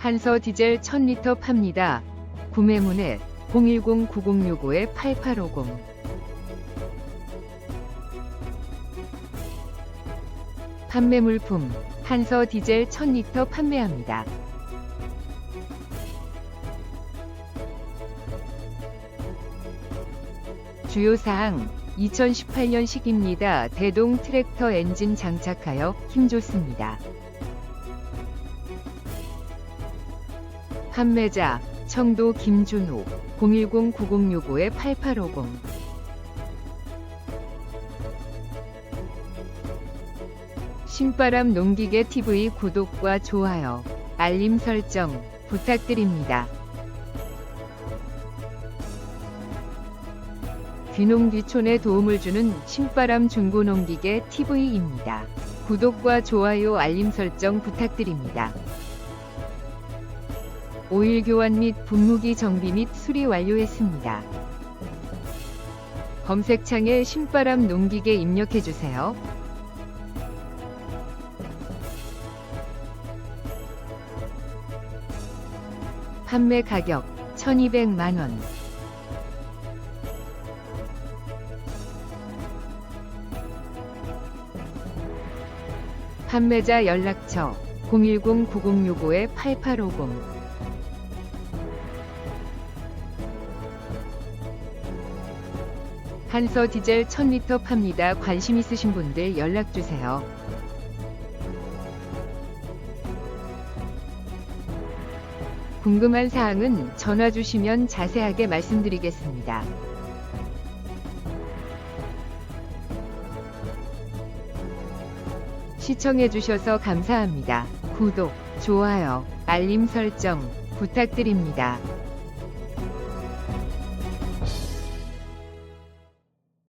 한서 디젤 1000리터 팝니다. 구매문의 010-9065-8850 판매 물품 한서 디젤 1000리터 판매합니다. 주요 사항 2018년식입니다. 대동 트랙터 엔진 장착하여 힘 좋습니다. 판매자 청도 김준호 010-9065-8850 신바람 농기계 TV 구독과 좋아요, 알림 설정 부탁드립니다. 귀농귀촌에 도움을 주는 신바람 중고농기계 TV입니다. 구독과 좋아요 알림 설정 부탁드립니다. 오일 교환 및 분무기 정비 및 수리 완료했습니다. 검색창에 신바람 농기계 입력해주세요. 판매 가격 1200만원 판매자 연락처 010-9065-8850 한서 디젤 1000리터 팝니다. 관심 있으신 분들 연락 주세요. 궁금한 사항은 전화 주시면 자세하게 말씀드리겠습니다. 시청해주셔서 감사합니다. 구독, 좋아요, 알림 설정 부탁드립니다.